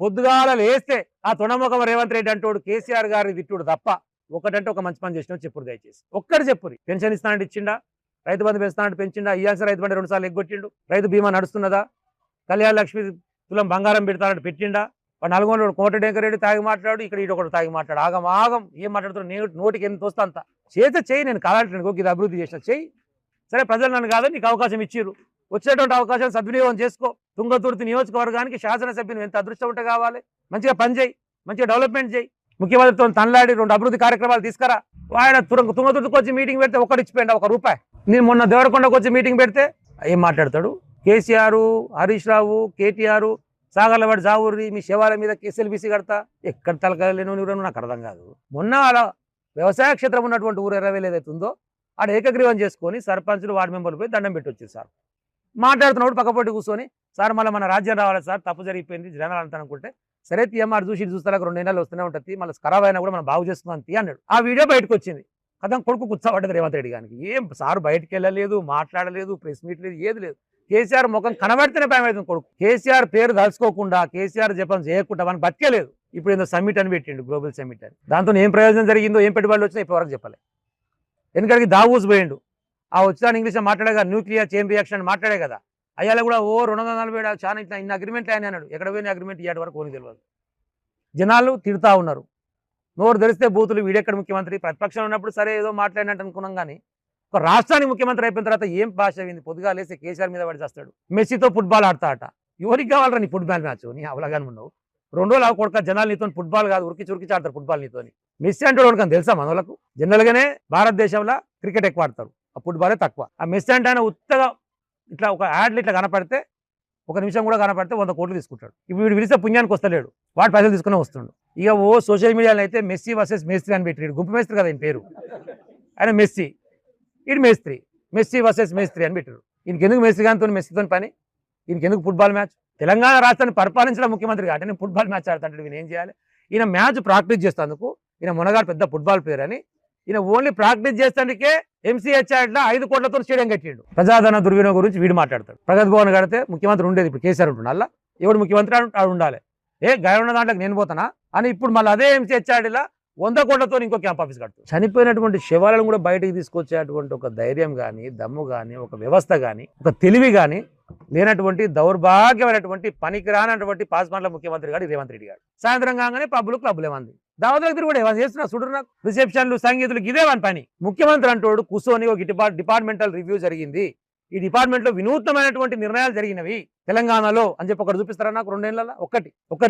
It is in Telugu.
పొద్దుగాల లేస్తే ఆ తొణముఖం రేవంత్ రెడ్డి అంటోడు కేసీఆర్ గారి తిట్టుడు తప్ప ఒకటంటే ఒక మంచి పని చేసినా చెప్పుడు దయచేసి. ఒక్కటి చెప్పురు. పెన్షన్ ఇస్తానంటే ఇచ్చిండా? రైతు బంధు పెంచుతానంటే పెంచిండా? ఇయ్యాల్సిన రైతు బండి రెండు సార్లు ఎగ్గొట్టిండు. రైతు బీమా నడుస్తున్నదా? కళ్యాణ లక్ష్మి తులం బంగారం పెడతానంటే పెట్టిండా? వాడు నల్గొండ కోటడేంకరెడ్డి తాగి మాట్లాడు ఇక్కడ ఇటు ఒకటి తాగి మాట్లాడు. ఆగం ఆగం. ఏం మాట్లాడుతున్నాడు నేను నోటికి ఎంత వస్తా అంత. చేత చెయ్యి నేను కావాలంటే ఇది అభివృద్ధి చేసిన. చెయ్యి. సరే ప్రజలు నన్ను కాదు నీకు అవకాశం ఇచ్చిర్రు. వచ్చేటువంటి అవకాశం సద్వినియోగం చేసుకో. తుంగతుర్తి నియోజకవర్గానికి శాసనసభ్యుని ఎంత అదృష్టం ఉంటే కావాలి. మంచిగా పని చేయి. మంచిగా డెవలప్మెంట్ చేయి. ముఖ్యమంత్రితో తనలాడి రెండు అభివృద్ధి కార్యక్రమాలు తీసుకురా. ఆయన తుంగ తుంగతుర్తికి వచ్చి మీటింగ్ పెడితే ఒకటి ఇచ్చిపోయింది ఒక రూపాయి. నేను మొన్న దేవరకొండకు వచ్చి మీటింగ్ పెడితే ఏం మాట్లాడతాడు? కేసీఆర్ హరీష్ రావు కేటీఆర్ సాగర్లవాడి జావూరి మీ శివాల మీద కేసీఎల్బీసీ కడతా. ఎక్కడ తలకలేను ఎవరు నాకు అర్థం కాదు. మొన్న అలా వ్యవసాయ క్షేత్రం ఉన్నటువంటి ఊరు ఇరవై ఏదైతే ఉందో ఆడ ఏకగ్రీవం చేసుకొని సర్పంచులు వార్డు మెంబర్లు పోయి దండం పెట్టి వచ్చారు సార్. మాట్లాడుతున్నప్పుడు పక్కపొట్టి కూర్చొని సార్ మళ్ళీ మన రాజ్యం రావాలి సార్ తప్పు జరిగిపోయింది జనాలు అంతా అనుకుంటే సరే తీయమ్మారు చూసి ఇటు రెండు నెలలు వస్తూనే ఉంటుంది మళ్ళీ ఖరాబ్ అయినా కూడా మనం బాగు చేస్తున్నాం తీ అన్నాడు. ఆ వీడియో బయటకు వచ్చింది. కదా కొడుకు కూర్చోబడ్డది రేవంత్ రెడ్డి గారికి ఏం సార్ బయటకు వెళ్ళలేదు మాట్లాడలేదు ప్రెస్ మీట్ లేదు ఏది లేదు. కేసీఆర్ ముఖం కనబడితేనే భయం అవుతుంది కొడుకు. కేసీఆర్ పేరు దలుచుకోకుండా కేసీఆర్ జపం చేయకుండా మనకు బతికేలేదు. ఇప్పుడు ఏదో సమ్మిట్ అని పెట్టిండు గ్లోబల్ సమ్మిట్ అని. దాంతో ఏం ప్రయోజనం జరిగిందో ఏం పెట్టుబడులు వచ్చినా ఇప్పటివరకు చెప్పలేదు ఎందుకంటే దావూస్ పోయిండు. ఆ వచ్చిన ఇంగ్లీష్ మాట్లాడే కదా న్యూక్లియర్ చైన్ రియాక్షన్ అని మాట్లాడే కదా. అయ్యాల కూడా ఓ రెండు వందల నలభై ఏడు చాలా ఇట్లా ఇన్ని అగ్రిమెంట్లు ఆయన అన్నాడు. ఎక్కడ పోయిన అగ్రిమెంట్ ఇయ్యాడు వరకు ఓని తెలియదు జనాలు తిడతా ఉన్నారు. నోరు తెరిస్తే బూతులు వీడెక్కడ ముఖ్యమంత్రి? ప్రతిపక్షం ఉన్నప్పుడు సరే ఏదో మాట్లాడినట్టు అనుకున్నాం కానీ ఒక రాష్ట్రానికి ముఖ్యమంత్రి అయిపోయిన తర్వాత ఏం భాష అయింది పొద్దుగా లేస్తే కేసీఆర్ మీద పడి చేస్తాడు. మెస్సీతో ఫుట్బాల్ ఆడతా ఎవరికి కావాలరా నీ ఫుట్బాల్ మ్యాచ్ నీ అవలగానే ఉన్నావు. రెండు రోజులు కొడుక జనాలు నీతో ఫుట్బాల్ కాదు ఉరికి చురికి ఆడతారు ఫుట్బాల్ నీతోని. మెస్సీ అంటే వాడికి తెలుసా మన జనరల్గానే భారతదేశంలో క్రికెట్ ఎక్కువ ఆడతారు. ఫుట్బాలే తక్కువ. ఆ మెస్సీ అంటే ఆయన ఉత్తగా ఇట్లా ఒక యాడ్లు ఇట్లా కనపడితే ఒక నిమిషం కూడా కనపడితే వంద కోట్లు తీసుకుంటాడు. ఇప్పుడు వీడు పిలిస్తే పుణ్యానికి వస్తలేడు. వాడు పైసలు తీసుకునే వస్తుండు ఇక ఓ సోషల్ మీడియాలో అయితే మెస్సీ వర్సెస్ మేస్త్రి అని పెట్టాడు గుంపు మేస్త్రి కదా ఈయన పేరు. ఆయన మెస్సీ. ఇది మేస్త్రి. మెస్సీ వర్సెస్ మేస్త్రి అని పెట్టారు ఈయనకి ఎందుకు మెస్సీ గానితో మెస్సీతో పని? ఈయనకి ఎందుకు ఫుట్బాల్ మ్యాచ్? తెలంగాణ రాష్ట్రాన్ని పరిపాలించడం ముఖ్యమంత్రి కాబట్టి నేను ఫుట్బాల్ మ్యాచ్ ఆడుతుంటాడు ఈయన. ఏం చేయాలి? ఈయన మ్యాచ్ ప్రాక్టీస్ చేస్తేందుకు ఈయన మునగాడు పెద్ద ఫుట్బాల్ ప్లేయర్ అని ఈయన ఓన్లీ ప్రాక్టీస్ చేస్తానికే ఎంసీహెచ్లో ఐదు కోట్లతో స్టేడియం కట్టిండు. ప్రజాధన దుర్వినియోగం గురించి వీడు మాట్లాడతాడు. ప్రగతి భవన్ కడితే ముఖ్యమంత్రి ఉండేది ఇప్పుడు కేసీఆర్ ఉంటుండు అలా ఎవడు ముఖ్యమంత్రి ఆడు- ఉండాలి. ఏ గాయ ఉన్న దాంట్లోకి నేను పోతానా? అని ఇప్పుడు మళ్ళీ అదే ఎంసీహెచ్ఆర్డీలా వంద కోట్లతో ఇంకో క్యాంప్ ఆఫీస్ కడుతుంది. చనిపోయినటువంటి శవాలను కూడా బయటికి తీసుకొచ్చేటువంటి ఒక ధైర్యం కానీ దమ్ము కానీ ఒక వ్యవస్థ కానీ ఒక తెలివి కానీ లేనటువంటి దౌర్భాగ్యమైనటువంటి పనికిరానటువంటి పాస్మాన్ల ముఖ్యమంత్రి గారు రేవంత్ రెడ్డి గారు. సాయంత్రం కాగానే పబ్బులు క్లబ్లు ఏమంది. దావతులకు తిరిగి కూడా చేస్తున్నా చూడరు. నాకు రిసెప్షన్లు సంగీతులు ఇదే వాని పని. ముఖ్యమంత్రి అంటోడు కూర్చొని ఒక డిపార్ట్మెంటల్ రివ్యూ జరిగింది. ఈ డిపార్ట్మెంట్లో వినూత్నమైనటువంటి నిర్ణయాలు జరిగినవి తెలంగాణలో అని చెప్పి ఒకటి చూపిస్తారా నాకు రెండేళ్ళలో? ఒకటి. ఒకటి